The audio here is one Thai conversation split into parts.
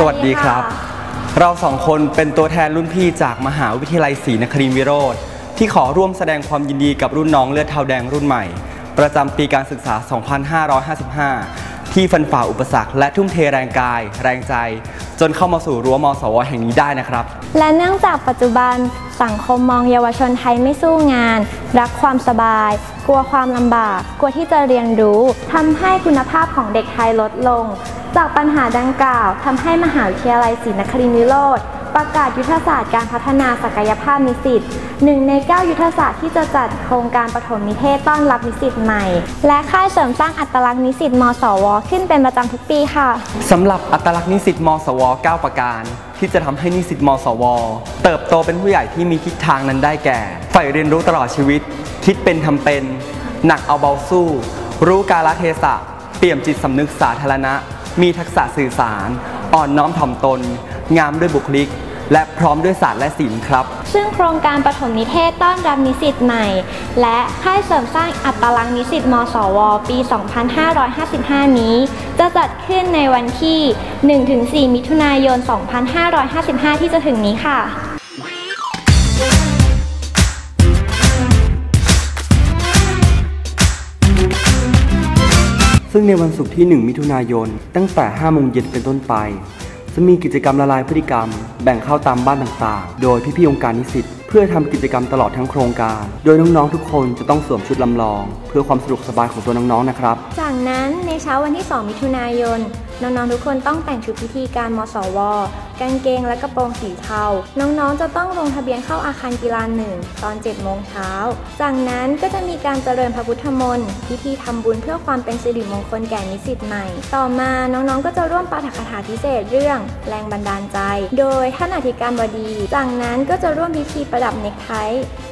สวัสดีครับ เราสองคนเป็นตัวแทนรุ่นพี่จากมหาวิทยาลัยศรีนครินทรวิโรธที่ขอร่วมแสดงความยินดีกับรุ่นน้องเลือดเทาแดงรุ่นใหม่ ประจำปีการศึกษา 2555 ที่ฟันฝ่าอุปสรรคและทุ่มเทแรงกาย แรงใจ จนเข้ามาสู่รั้วมสวแห่งนี้ได้นะครับ และเนื่องจากปัจจุบันสังคมมองเยาวชนไทยไม่สู้งาน รักความสบาย กลัวความลำบาก กลัวที่จะเรียนรู้ทำให้คุณภาพของเด็กไทยลดลง จากปัญหาดังกล่าวทำให้มหาวิทยาลัยศรีนครินทรวิโรธประกาศยุทธศาสตร์การพัฒนาศักยภาพนิสิตหนึ่งใน 9 ยุทธศาสตร์ที่จะจัดโครงการปฐมนิเทศต้อนรับนิสิตใหม่ และค่ายเสริมสร้างอัตลักษณ์นิสิตมสว ขึ้นเป็นประจำทุกปีค่ะสำหรับอัตลักษณ์นิสิตมสว 9 ประการ ที่จะทำให้นิสิตมสว เติบโตเป็นผู้ใหญ่ที่มีทิศทางนั้นได้แก่ใฝ่เรียนรู้ตลอดชีวิต คิดเป็นทำเป็น หนักเอาเบาสู้ รู้กาลเทศะ เปี่ยมจิตสำนึกสาธารณะ มีทักษะสื่อสาร อ่อนน้อมถ่อมตน งามด้วยบุคลิก และพร้อมด้วยศาสตร์และศิลป์ครับ ซึ่งโครงการปฐมนิเทศต้อนรับนิสิตใหม่ และค่ายเสริมสร้างอัตลักษณ์นิสิตมสว ปี 2555 นี้ จะจัดขึ้นในวันที่ 1-4 มิถุนายน 2555 ที่จะถึงนี้ค่ะ ซึ่งในวันศุกร์ที่ 1 มิถุนายน ตั้งแต่ 5 โมงเย็นเป็นต้นไป จะมีกิจกรรมละลายพฤติกรรม แบ่งเข้าตามบ้านต่างๆ โดยพี่ๆองค์การนิสิต เพื่อทำกิจกรรมตลอดทั้งโครงการ โดยน้องๆทุกคนจะต้องสวมชุดลำลอง เพื่อความสะดวกสบายของตัวน้องๆนะครับ จากนั้นในเช้าวันที่ 2 มิถุนายน น้องๆทุกคนต้องแต่งชุดพิธีการมสวกางเกงและกระโปรงสีเทา น้องๆ จะต้องลงทะเบียนเข้าอาคารกีฬาหนึ่งตอน 7 โมงเช้า จากนั้นก็จะมีการเจริญพระพุทธมนต์พิธีทำบุญเพื่อความเป็นสิริมงคลแก่นิสิตใหม่ ต่อมาน้องๆ ก็จะร่วมปาฐกถาพิเศษเรื่องแรงบันดาลใจ โดยท่านอธิการบดี จากนั้นก็จะร่วมพิธีประดับเน็กไท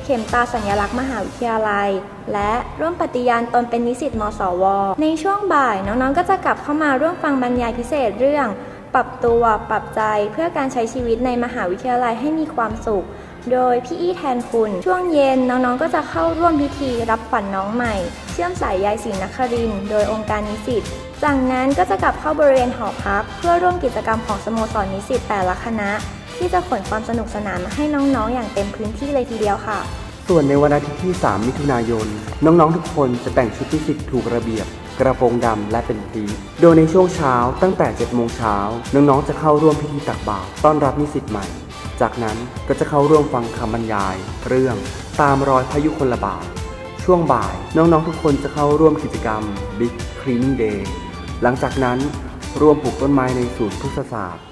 เข็มตาสัญลักษณ์มหาวิทยาลัย และร่วมปฏิญาณตนเป็นนิสิตมสว ในช่วงบ่ายน้องๆ ก็จะกลับเข้ามาร่วมฟังบรรยายพิเศษเรื่อง ปรับตัวปรับใจเพื่อการใช้ชีวิตในมหาวิทยาลัยให้มีความสุข โดยพี่อี้แทนคุณ ช่วงเย็นน้องๆ ก็จะเข้าร่วมพิธีรับขวัญนน้องใหม่ เชื่อมสายใยศรีนครินโดยองค์การนิสิตจากนั้นก็จะกลับเข้าบริเวณหอพัก เพื่อร่วมกิจกรรมของสโมสรนิสิตแต่ละคณะ ที่จะขนความสนุกสนานมาให้น้องๆ อย่างเต็มพื้นที่เลยทีเดียวค่ะ ส่วนในวันอาทิตย์ที่ 3 มิถุนายน น้องๆ ทุกคนจะแต่งชุดนิสิตถูกระเบียบ กระโปรงดำและเป็นปีโดยในช่วงเช้าตั้งแต่ 7 โมงเช้า น้องๆ จะเข้าร่วมพิธีตักบาตรต้อนรับนิสิตใหม่ จากนั้นก็จะเข้าร่วมฟังคำบรรยาย เรื่องตามรอยพายุคนละบาทช่วงบ่ายน้องๆ ทุกคนจะเข้าร่วมกิจกรรม Big Cleaning Day หลังจากนั้นร่วมปลูกต้นไม้ในศูนย์พฤกษศาสตร์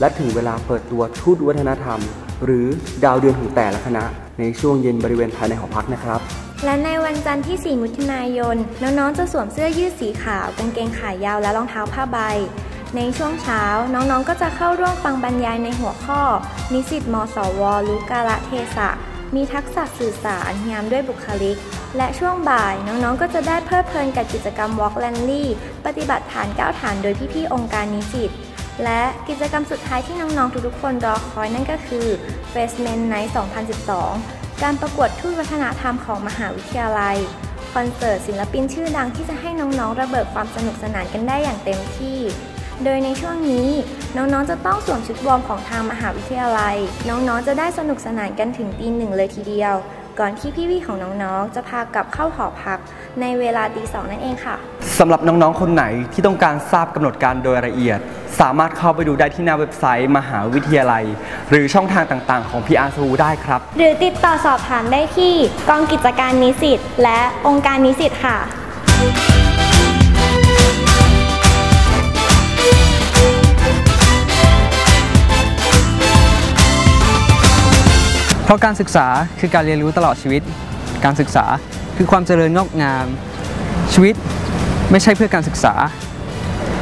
และถึงเวลาเปิดตัวทูตวัฒนธรรม หรือดาวเดือนของแต่ละคณะ ในช่วงเย็นบริเวณภายในหอพักนะครับและในวันจันทร์ที่ 4 มิถุนายน น้องๆ จะสวมเสื้อยืดสีขาว กางเกงขายาว และรองเท้าผ้าใบ ในช่วงเช้า น้องๆ ก็จะเข้าร่วมฟังบรรยายในหัวข้อ นิสิตมสว รู้กาลเทศะ มีทักษะสื่อสาร งามด้วยบุคลิก และช่วงบ่ายน้องๆ ก็จะได้เพลิดเพลินกับกิจกรรม Walk l a n d l y ปฏิบัติฐานก้าวฐานโดยพี่ๆ องค์การนิสิต และกิจกรรมสุดท้ายที่น้องๆทุกๆคนรอคอยนั่นก็คือ Freshman Night 2012 การประกวดทูตวัฒนธรรมของมหาวิทยาลัย คอนเสิร์ตศิลปินชื่อดังที่จะให้น้องๆระเบิดความสนุกสนานกันได้อย่างเต็มที่ โดยในช่วงนี้ น้องๆจะต้องสวมชุดวอร์มของทางมหาวิทยาลัย น้องๆจะได้สนุกสนานกันถึงตีหนึ่งเลยทีเดียว ก่อนที่พี่ๆของน้องๆ จะพากลับเข้าหอพัก ในเวลาตีสองนั่นเองค่ะสำหรับน้องๆคนไหนที่ต้องการทราบกำหนดการโดยละเอียด สามารถเข้าไปดูได้ที่หน้าเว็บไซต์ มหาวิทยาลัย หรือช่องทางต่างๆ ของ PR สูได้ครับ หรือติดต่อสอบถามได้ที่กองกิจการนิสิตและองค์การนิสิตค่ะ เพราะการศึกษาคือการเรียนรู้ตลอดชีวิต การศึกษาคือความเจริญงอกงาม ชีวิตไม่ใช่เพื่อการศึกษา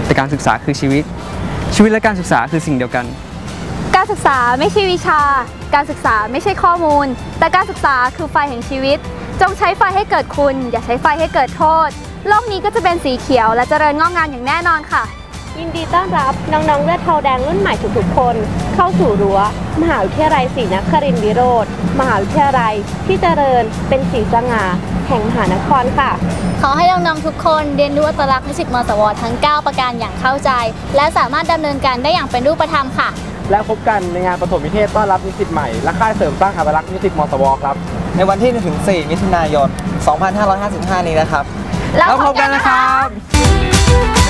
แต่การศึกษาคือชีวิต ชีวิตและการศึกษาคือสิ่งเดียวกัน การศึกษาไม่ใช่วิชา การศึกษาไม่ใช่ข้อมูล แต่การศึกษาคือไฟแห่งชีวิต จงใช้ไฟให้เกิดคุณ อย่าใช้ไฟให้เกิดโทษ โลกนี้ก็จะเป็นสีเขียวและเจริญงอกงามอย่างแน่นอนค่ะ ยินดีต้อนรับน้องๆเลือดเทาแดงรุ่นใหม่ทุกๆคน เข้าสู่รั้ว มหาวิทยาลัยศรีนครินทรวิโรธมหาวิทยาลัยที่เจริญเป็นสีสง่าแห่งมหานครค่ะ ขอให้น้องๆทุกคนเรียนรู้อัตลักษณ์นิสิตมสวทั้ง 9 ประการอย่างเข้าใจ และสามารถดำเนินการได้อย่างเป็นรูปธรรมค่ะ และพบกันในงานปฐมนิเทศต้อนรับนิสิตใหม่ และค่ายเสริมสร้างอัตลักษณ์นิสิตมสวครับ ในวันที่1-4มิถุนายน 2555 นี้นะครับ แล้วพบกันนะครับ